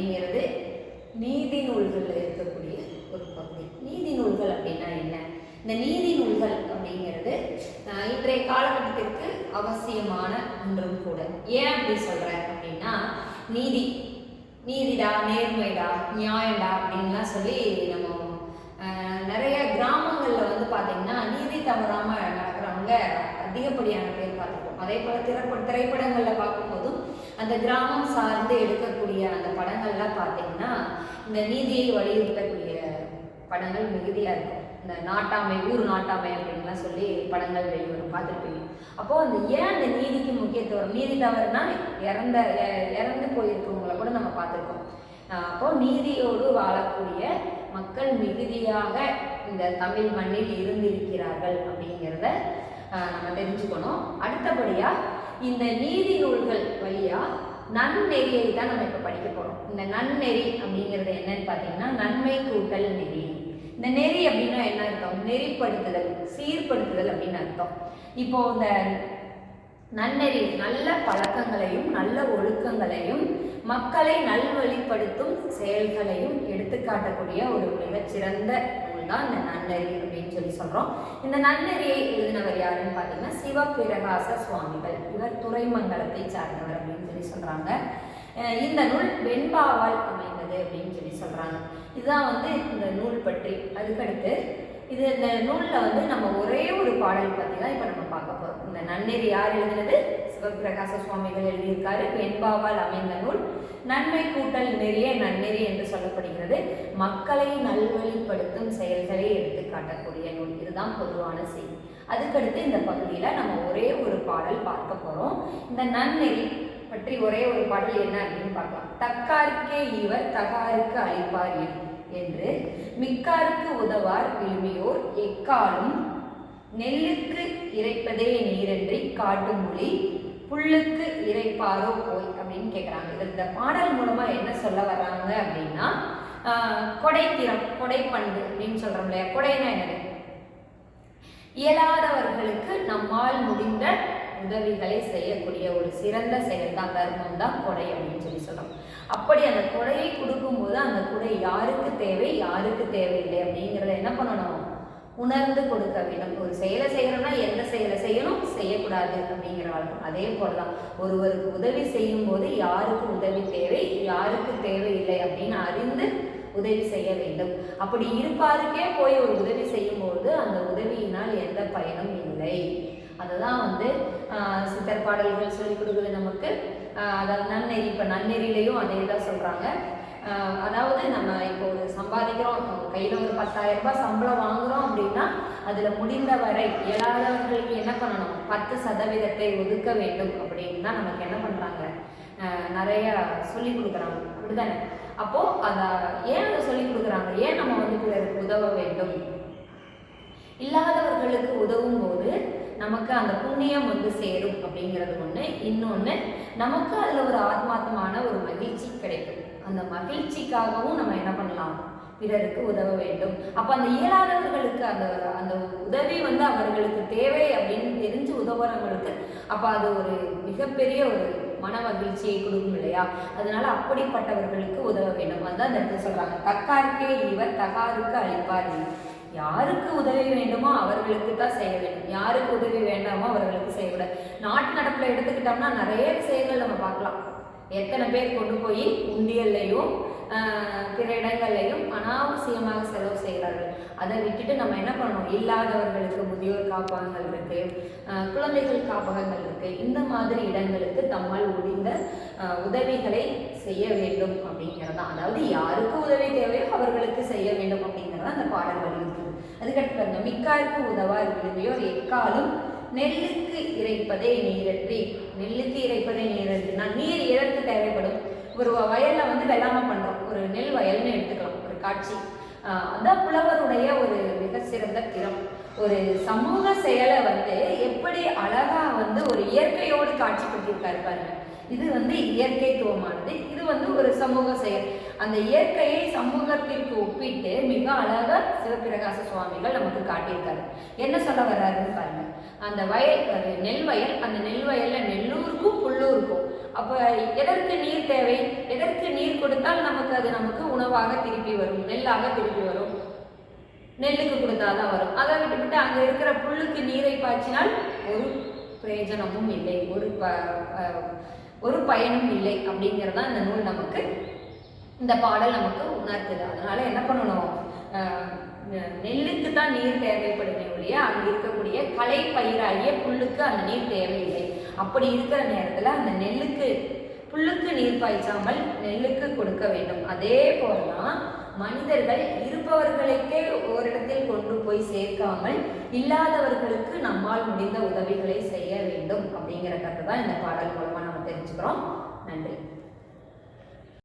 அப்படிங்கிறது நீதி நூல்களில் இருக்கக்கூடிய ஒரு பகுதி. நீதி நூல்கள் அப்படின்னா என்ன? இந்த நீதி நூல்கள் அப்படிங்கிறது இன்றைய காலகட்டத்திற்கு அவசியமான ஒன்றும் கூட. ஏன் அப்படி சொல்கிறேன் அப்படின்னா நீதி. நீதிடா நேர்மைடா நியாயடா அப்படின்லாம் சொல்லி நம்ம நிறைய கிராமங்களில் வந்து பார்த்திங்கன்னா நீதி தவறாமல் அதிகப்படியான பேர் பார்த்துருக்கோம். அதே போல் திரைப்பட திரைப்படங்களில் பார்க்கும்போதும் அந்த கிராமம் சார்ந்து எடுக்கக்கூடிய அந்த படங்கள்லாம் பார்த்தீங்கன்னா இந்த நீதியை வலியுறுத்தக்கூடிய படங்கள் மிகுதியாக இருக்கும். இந்த நாட்டாமை ஊர் நாட்டாமை அப்படின்லாம் சொல்லி படங்கள் வெளிவரும் பார்த்துருப்பீங்க. அப்போது அந்த ஏன் அந்த நீதிக்கு முக்கியத்துவம்? நீதி தவறுனா இறந்த இறந்து போயிருக்கவங்கள கூட நம்ம பார்த்துருக்கோம். அப்போது அப்போ நீதியோடு வாழக்கூடிய மக்கள் மிகுதியாக இந்த தமிழ் மண்ணில் இருந்திருக்கிறார்கள் அப்படிங்கிறத நம்ம தெரிஞ்சுக்கணும். அடுத்தபடியாக இந்த நீதி நூல்கள் வழியாக நன்னெறியை தான் நம்ம இப்போ படிக்க போகிறோம் இந்த நன்னெறி அப்படிங்கிறது என்னன்னு பார்த்தீங்கன்னா நன்மை கூட்டல் நெறி. இந்த நெறி அப்படின்னா என்ன அர்த்தம்? நெறிப்படுத்துதல் சீர்படுத்துதல் அப்படின்னு அர்த்தம். இப்போ இந்த நன்னெறி நல்ல பழக்கங்களையும் நல்ல ஒழுக்கங்களையும் மக்களை நல்வழிப்படுத்தும் செயல்களையும் எடுத்துக்காட்டக்கூடிய ஒரு மிகச்சிறந்த தான் இந்த நன்னெறி அப்படின்னு சொல்லி சொல்றோம். இந்த நன்னெறியை எழுதினவர் யாருன்னு பார்த்தீங்கன்னா சிவபிரகாச சுவாமிகள். இவர் துறைமங்கலத்தை சார்ந்தவர் அப்படின்னு சொல்லி சொல்றாங்க. இந்த நூல் வெண்பாவால் அமைந்தது அப்படின்னு சொல்லி சொல்றாங்க. இதுதான் வந்து இந்த நூல் பற்றி. அதுக்கடுத்து இது இந்த நூலில் வந்து நம்ம ஒரே ஒரு பாடல் பற்றி தான் இப்போ நம்ம பார்க்க போகிறோம் இந்த நன்னெறி யார் எழுதினது? பிரகாச சுவாமிகள் எழுதியிருக்காரு. வெண்பாவால் அமைந்த நூல். நன்மை கூட்டல் நெறிய நன்னெறி என்று சொல்லப்படுகிறது. மக்களை நல்வழிப்படுத்தும் செயல்களை எடுத்து காட்டக்கூடிய நூல். இதுதான் பொதுவான செய்தி. அதுக்கடுத்து இந்த பகுதியில் நம்ம ஒரே ஒரு பாடல் பார்க்க போகிறோம் இந்த நன்னெறி பற்றி ஒரே ஒரு பாடல் என்ன அப்படின்னு பார்க்கலாம். தக்காருக்கே இவர் தகாருக்கு அழிப்பார் என்று. மிக்காருக்கு உதவார் விழுமியோர். எக்காலும் நெல்லுக்கு இறைப்பதே நீரென்றி காட்டும் மொழி புல்லுக்கு இறைப்பாரோ போய் அப்படின்னு கேட்குறாங்க இது இந்த பாடல் மூலமா என்ன சொல்ல வர்றாங்க அப்படின்னா ஆஹ், கொடைத்திறம் கொடைப்பண்பு அப்படின்னு சொல்றோம் இல்லையா? கொடைனா என்னது? இயலாதவர்களுக்கு நம்மால் முடிந்த உதவிகளை செய்யக்கூடிய ஒரு சிறந்த செயல் தான் தர்மம் தான் கொடை அப்படின்னு சொல்லி சொல்றோம். அப்படி அந்த கொடையை கொடுக்கும்போது அந்த கொடை யாருக்கு தேவை யாருக்கு தேவையில்லை அப்படிங்கிறத என்ன பண்ணணும்? உணர்ந்து கொடுக்க வேண்டும். ஒரு செயலை செய்யணும்னா எந்த செயலை செய்யணும்? செய்யக்கூடாது அப்படிங்கிற வழக்கம். அதே போல தான் ஒருவருக்கு உதவி செய்யும் போது யாருக்கு உதவி தேவை? யாருக்கு தேவை இல்லை அப்படின்னு அறிந்து உதவி செய்ய வேண்டும். அப்படி இருப்பாருக்கே போய் ஒரு உதவி செய்யும்போது அந்த உதவியினால் எந்த பயனும் இல்லை. அதுதான் வந்து சித்தர் பாடல்கள் சொல்லிக் கொடுக்குது நமக்கு. அதாவது நன்னெறி இப்போ நன்னெறிலையும் அதே தான் சொல்கிறாங்க அதாவது நம்ம இப்போ ஒரு சம்பாதிக்கிறோம் கையில் ஒரு பத்தாயிரம் ரூபாய் சம்பளம் வாங்குறோம் அப்படின்னா அதில் முடிந்த வரை இயலாதவர்களுக்கு என்ன பண்ணணும்? பத்து சதவீதத்தை ஒதுக்க வேண்டும் அப்படின்னு தான் நமக்கு என்ன பண்ணுறாங்க நிறைய சொல்லி கொடுக்குறாங்க. அப்படிதானே அப்போ அதை ஏன் அதை சொல்லி கொடுக்குறாங்க? ஏன் நம்ம வந்து பிறருக்கு உதவ வேண்டும்? இல்லாதவர்களுக்கு உதவும் போது நமக்கு அந்த புண்ணியம் வந்து சேரும் அப்படிங்கிறது ஒன்று இன்னொன்று நமக்கு அதில் ஒரு ஆத்மார்த்தமான ஒரு மகிழ்ச்சி கிடைக்கும். அந்த மகிழ்ச்சிக்காகவும் நம்ம என்ன பண்ணலாம்? பிறருக்கு உதவ வேண்டும். அப்போ அந்த இயலாதவர்களுக்கு அந்த அந்த உதவி வந்து அவர்களுக்கு தேவை அப்படின்னு தெரிஞ்சு உதவுறவங்களுக்கு அப்போ அது ஒரு மிகப்பெரிய ஒரு மன மகிழ்ச்சியை கொடுக்கும் இல்லையா? அதனால அப்படிப்பட்டவர்களுக்கு உதவ வேண்டும். அதுதான் அந்த இடத்துல சொல்றாங்க. தக்காருக்கே இவர் தகாருக்கு அளிப்பார் யாருக்கு உதவி வேண்டுமோ அவர்களுக்கு தான் செய்ய வேண்டும். யாருக்கு உதவி வேண்டாமோ அவர்களுக்கு செய்யக்கூடாது. நாட்டு நடப்பில் எடுத்துக்கிட்டோம்னா நிறைய விஷயங்கள் நம்ம பார்க்கலாம். எத்தனை பேர் கொண்டு போய் உண்டியல்லையும் பிற இடங்கள்லையும் அனாவசியமாக செலவு செய்கிறார்கள். அதை விட்டுட்டு நம்ம என்ன பண்ணணும்? இல்லாதவர்களுக்கு முதியோர் காப்பகங்கள் இருக்கு குழந்தைகள் காப்பகங்கள் இருக்கு. இந்த மாதிரி இடங்களுக்கு தம்மால் முடிந்த உதவிகளை செய்ய வேண்டும் அப்படிங்கிறது. தான் அதாவது யாருக்கு உதவி தேவையோ அவர்களுக்கு செய்ய வேண்டும் அப்படிங்கிறது அந்த பாடல் வலியுறுத்துது அதுக்கடுத்து பாருங்க மிக்காருக்கு உதவா இருக்கிறதையோ எக்காலும் நெல்லுக்கு இறைப்பதே நீரற்றி நெல்லுக்கு இறைப்பதே நீரற்றினா நீர் எதற்கு தேவைப்படும் ஒரு வயல்ல பண்றோம். ஒரு நெல் வயல்னு எடுத்துக்கலாம். ஒரு காட்சி. ஆஹ் அதான் புலவருடைய ஒரு மிக சிறந்த திறம். ஒரு சமூக செயலை வந்து எப்படி அழகா வந்து ஒரு இயற்கையோடு காட்சிப்படுத்தியிருக்காரு பாருங்க. இது வந்து இயற்கைத்துவமானது. இது வந்து ஒரு சமூக செயல். அந்த இயற்கையை சமூகத்திற்கு ஒப்பிட்டு மிக அழகாக சிவபிரகாச சுவாமிகள் நமக்கு காட்டியிருக்காரு. என்ன சொல்ல வர்றாருன்னு பாருங்க. அந்த வயல் அது நெல் வயல் அந்த நெல் வயல்ல நெல்லூருக்கும் புல்லூருக்கும். அப்ப எதற்கு நீர் தேவை? எதற்கு நீர் கொடுத்தால் நமக்கு அது நமக்கு உணவாக திருப்பி வரும் நெல்லாக திருப்பி வரும்? நெல்லுக்கு கொடுத்தாதான் வரும். அதை விட்டுவிட்டு அங்க இருக்கிற புல்லுக்கு நீரை பாய்ச்சினால் ஒரு பிரயோஜனமும் இல்லை ஒரு ப ஒரு பயனும் இல்லை அப்படிங்கிறதான் இந்த நூல் நமக்கு இந்த பாடல் நமக்கு உணர்த்துது. அதனால என்ன பண்ணணும்? நெல்லுக்கு தான் நீர் தேவைப்படுமே ஒழிய அங்கே இருக்கக்கூடிய களை பயிராகிய புல்லுக்கு அந்த நீர் தேவையில்லை. அப்படி இருக்கிற நேரத்தில் அந்த நெல்லுக்கு புல்லுக்கு நீர் பாய்ச்சாமல் நெல்லுக்கு கொடுக்க வேண்டும். அதே போலதான் மனிதர்கள் இருப்பவர்களுக்கே ஓரிடத்தில் கொண்டு போய் சேர்க்காமல் இல்லாதவர்களுக்கு நம்மால் முடிந்த உதவிகளை செய்ய வேண்டும். அப்படிங்கிற கருத்து தான் இந்த பாடல் மூலமா நம்ம தெரிஞ்சுக்கிறோம். நன்றி.